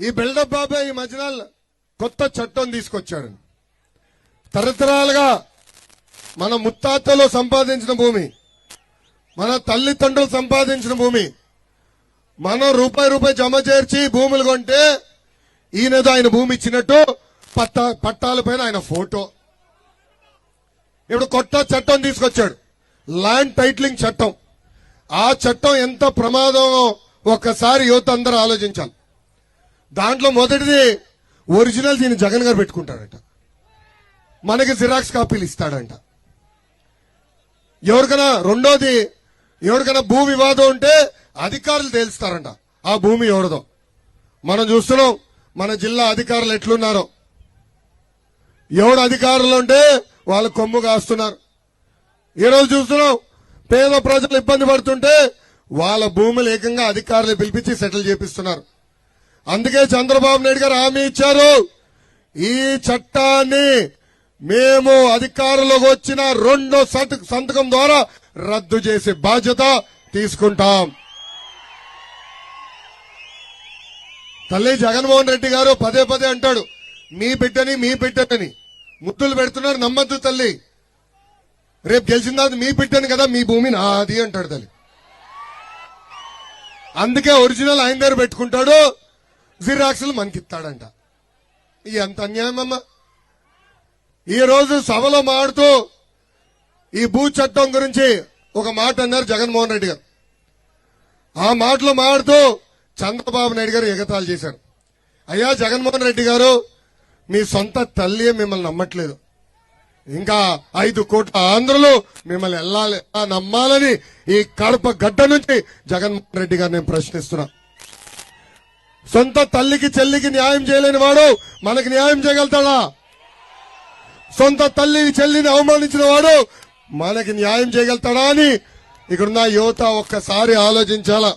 ఈ బిల్డప్ బాబాయ్ ఈ మధ్యన కొత్త చట్టం తీసుకొచ్చాడు. తరతరాలుగా మన ముత్తాతలు సంపాదించిన భూమి మన తల్లిదండ్రులు సంపాదించిన భూమి మనం రూపాయి రూపాయి జమ చేర్చి భూములు కొంటే ఈయనదో ఆయన భూమి ఇచ్చినట్టు పట్ట పట్టాల పైన ఆయన ఫోటో. ఇప్పుడు కొత్త చట్టం తీసుకొచ్చాడు. ల్యాండ్ టైటిలింగ్ చట్టం. ఆ చట్టం ఎంత ప్రమాదం ఒక్కసారి యువత అందరూ ఆలోచించాలి. దాంట్లో మొదటిది ఒరిజినల్ దీన్ని జగన్ గారు పెట్టుకుంటారంట. మనకి జిరాక్స్ కాపీలు ఇస్తాడంట. ఎవరికైనా రెండోది ఎవరికైనా భూ వివాదం ఉంటే అధికారులు తేల్స్తారంట. ఆ భూమి ఎవరిదో. మనం చూస్తున్నాం మన జిల్లా అధికారులు ఎట్లున్నారో. ఎవడు అధికారులు ఉంటే వాళ్ళు కొమ్ము కాస్తున్నారు. ఈరోజు రోజు చూస్తున్నాం పేద ప్రజలు ఇబ్బంది పడుతుంటే వాళ్ళ భూములు ఏకంగా అధికారులు పిలిపించి సెటిల్ చేపిస్తున్నారు. అందుకే చంద్రబాబు నాయుడు గారు హామీ ఇచ్చారు. ఈ చట్టాన్ని మేము అధికారంలోకి వచ్చిన రెండో సంతకం ద్వారా రద్దు చేసే బాధ్యత తీసుకుంటాం. తల్లి జగన్మోహన్ రెడ్డి గారు పదే పదే అంటాడు మీ బిడ్డని మీ బిడ్డని. ముద్దులు పెడుతున్నారు నమ్మద్దు తల్లి. రేపు గెలిచిన తర్వాత మీ బిడ్డని కదా మీ భూమి నాది అంటాడు తల్లి. అందుకే ఒరిజినల్ ఆయన దగ్గర పెట్టుకుంటాడు. జిరాక్స్లు మనకిస్తాడంట. ఇది ఎంత అన్యాయం అమ్మా ఈ రోజు సభలో మాడుతూ ఈ భూ చట్టం గురించి ఒక మాట అన్నారు జగన్మోహన్ రెడ్డి గారు. ఆ మాటలు మాడుతూ చంద్రబాబు నాయుడు గారు ఎగతాళి చేశారు. అయ్యా జగన్మోహన్ రెడ్డి గారు మీ సొంత తల్లి మిమ్మల్ని నమ్మట్లేదు. ఇంకా ఐదు కోట్ల ఆంధ్రులు మిమ్మల్ని వెళ్ళాలి ఆ నమ్మాలని ఈ కడప గడ్డ నుంచి జగన్మోహన్ రెడ్డి గారు నేను ప్రశ్నిస్తున్నా. సొంత తల్లికి చెల్లికి న్యాయం చేయలేని వాడు మనకి న్యాయం చేయగలుగుతాడా? సొంత తల్లి చెల్లిని అవమానించిన వాడు మనకి న్యాయం చేయగలుగుతాడా అని ఇక్కడున్న యువత ఒక్కసారి ఆలోచించాలా?